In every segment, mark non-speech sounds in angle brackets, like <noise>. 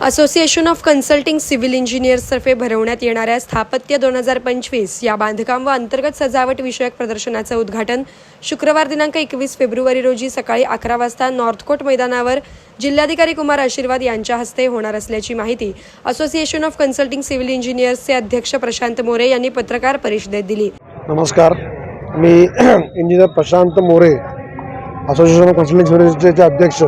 Association of consulting civil इंजिनियर्सतर्फे भरवण्यात येणाऱ्या स्थापत्य दोन हजार पंचवीस या बांधकाम व अंतर्गत सजावट विषयक प्रदर्शनाचं उद्घाटन शुक्रवार दिनांक एकवीस फेब्रुवारी रोजी सकाळी अकरा वाजता नॉर्थकोट मैदानावर जिल्हाधिकारी कुमार आशीर्वाद यांच्या हस्ते होणार असल्याची माहिती असोसिएशन ऑफ कन्सल्टिंग सिव्हिल इंजिनियर्सचे अध्यक्ष प्रशांत मोरे यांनी पत्रकार परिषदेत दिली. नमस्कार. मी <clears throat> engineer Prashant More association of consulting सर्व्हिसेसचे अध्यक्ष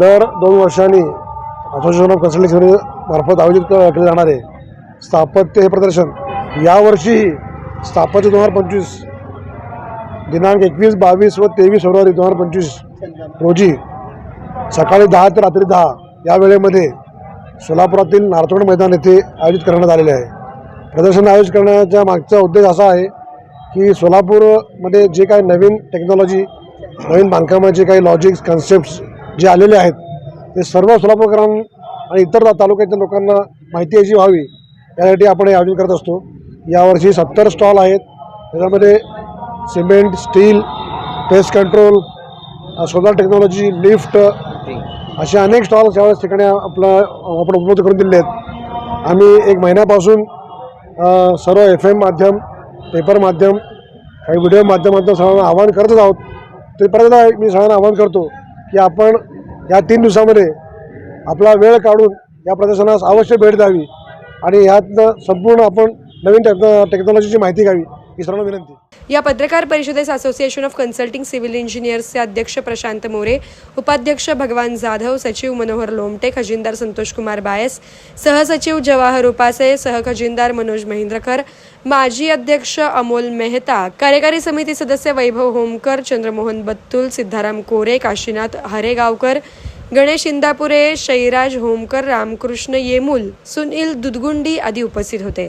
दर दोन वर्षांनी असोसिएशन ऑफ कन्सल्टन्सी मार्फत आयोजित केले जाणारे स्थापत्य हे प्रदर्शन यावर्षी स्थापत्य दोन हजार पंचवीस दिनांक एकवीस बावीस व तेवीस फेब्रुवारी दोन हजार पंचवीस रोजी सकाळी दहा ते रात्री दहा या वेळेमध्ये सोलापुरातील नारतोड मैदान येथे आयोजित करण्यात आलेले आहे. प्रदर्शन आयोजित करण्याच्या मागचा उद्देश असा आहे की सोलापूरमध्ये जे काही नवीन टेक्नॉलॉजी नवीन बांधकामाचे काही लॉजिक्स कन्सेप्ट्स जे आलेले आहेत ते सर्व सोलापूरकरां आणि इतर तालुक्यातील लोकांना माहिती याची व्हावी यासाठी आपण हे आयोजन करत असतो. यावर्षी सत्तर स्टॉल आहेत. त्याच्यामध्ये cement steel pest control solar technology lift असे अनेक स्टॉल्स यावेळेस ठिकाणी आपलं आपण उपलब्ध करून दिले आहेत. आम्ही एक महिन्यापासून सर्व एफ एम माध्यम पेपर माध्यम काही व्हिडिओ माध्यमातून सर्वांना आवाहन करतच आहोत. ते परत मी सर्वांना आवाहन करतो की आपण या तीन दिवसामध्ये आपला वेळ काढून या प्रदर्शनास अवश्य भेट द्यावी आणि यातनं संपूर्ण आपण नवीन टेक्नो टेक्नॉलॉजीची माहिती घ्यावी. मित्रांनो विनंती. या पत्रकार परिषदेस असोसिएशन ऑफ कन्सल्टिंग सिव्हिल इंजिनियर्सचे अध्यक्ष प्रशांत मोरे उपाध्यक्ष भगवान जाधव सचिव मनोहर लोमटे खजिनदार संतोष कुमार बायस सहसचिव जवाहर उपासे सहखजिनदार मनोज महेंद्रकर माजी अध्यक्ष अमोल मेहता कार्यकारी समिती सदस्य वैभव होमकर चंद्रमोहन बत्तुल सिद्धाराम कोरे काशीनाथ हरेगावकर गणेश इंदापुरे शैराज होमकर रामकृष्ण येमूल सुनील दुधगुंडी आदी उपस्थित होते.